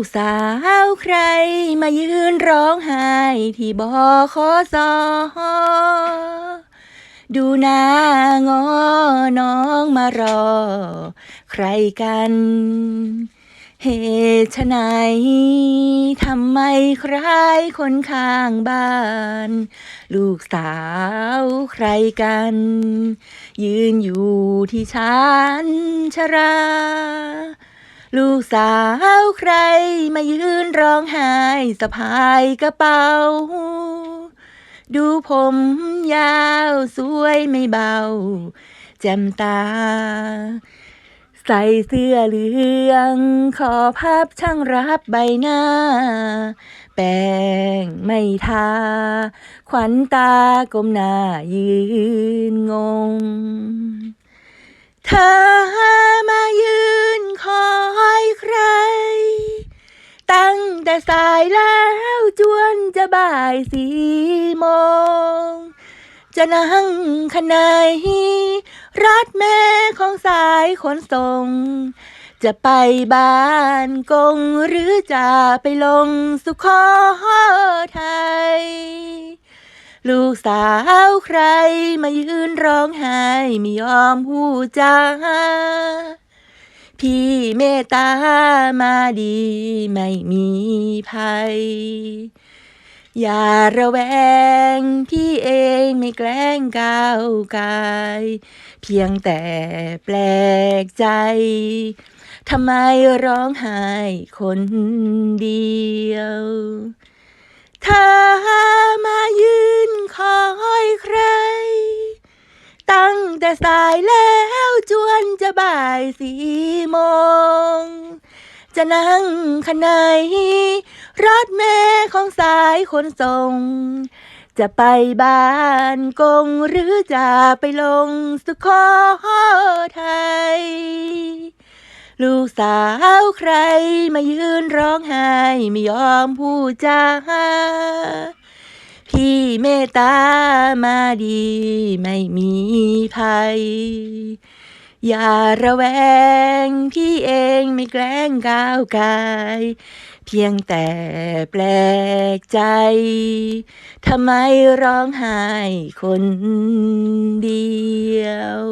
กสาวใครมายืนร้องไห้ที่บอขอสอดูหน้างอน้องมารอ ใครกัน เหตุไฉนทำไมใครคนข้างบ้าน ลูกสาวใครกัน ยืนอยู่ที่ชานชรา ลูกสาวใครมายืนร้องไห้สะพายกระเป๋า ดูผมยาวสวยไม่เบา แจ่มตา ใส่เสื้อเหลือง ขอพับช่างรับใบหน้า แป้งไม่ทา ขวัญตากลมหน้ายืนงงเธอ ตั้งแต่สายแล้วจวนจะบ่ายสี่โมง จะนั่งคันไหนรถแม่ของสายขนส่ง จะไปบ้านกงหรือจะไปลงสุขอไทย ลูกสาวใครมายืนร้องไห้ไม่ยอมพูจา พี่เมตตามาดีไม่มีภัย อย่าระแวง พี่เองไม่แกล้งก้าวกาย เพียงแต่แปลกใจทำไมร้องไห้คนเดียว เธอมายืนคอยใคร ตั้งแต่สายแล้ว จวนจะบ่ายสี่โมง จะนั่งคันไหนรถแม่ของสายขนส่ง จะไปบ้านกงหรือจะไปลงสุโขอไทยลูกสาวใครมายืนร้องไห้ไม่ยอมพูดจาพี่เมตตามาดีไม่มีภัย อย่าระแวงพี่เองไม่แกล้งก้าวกาย เพียงแต่แปลกใจทำไมร้องไห้คนเดียว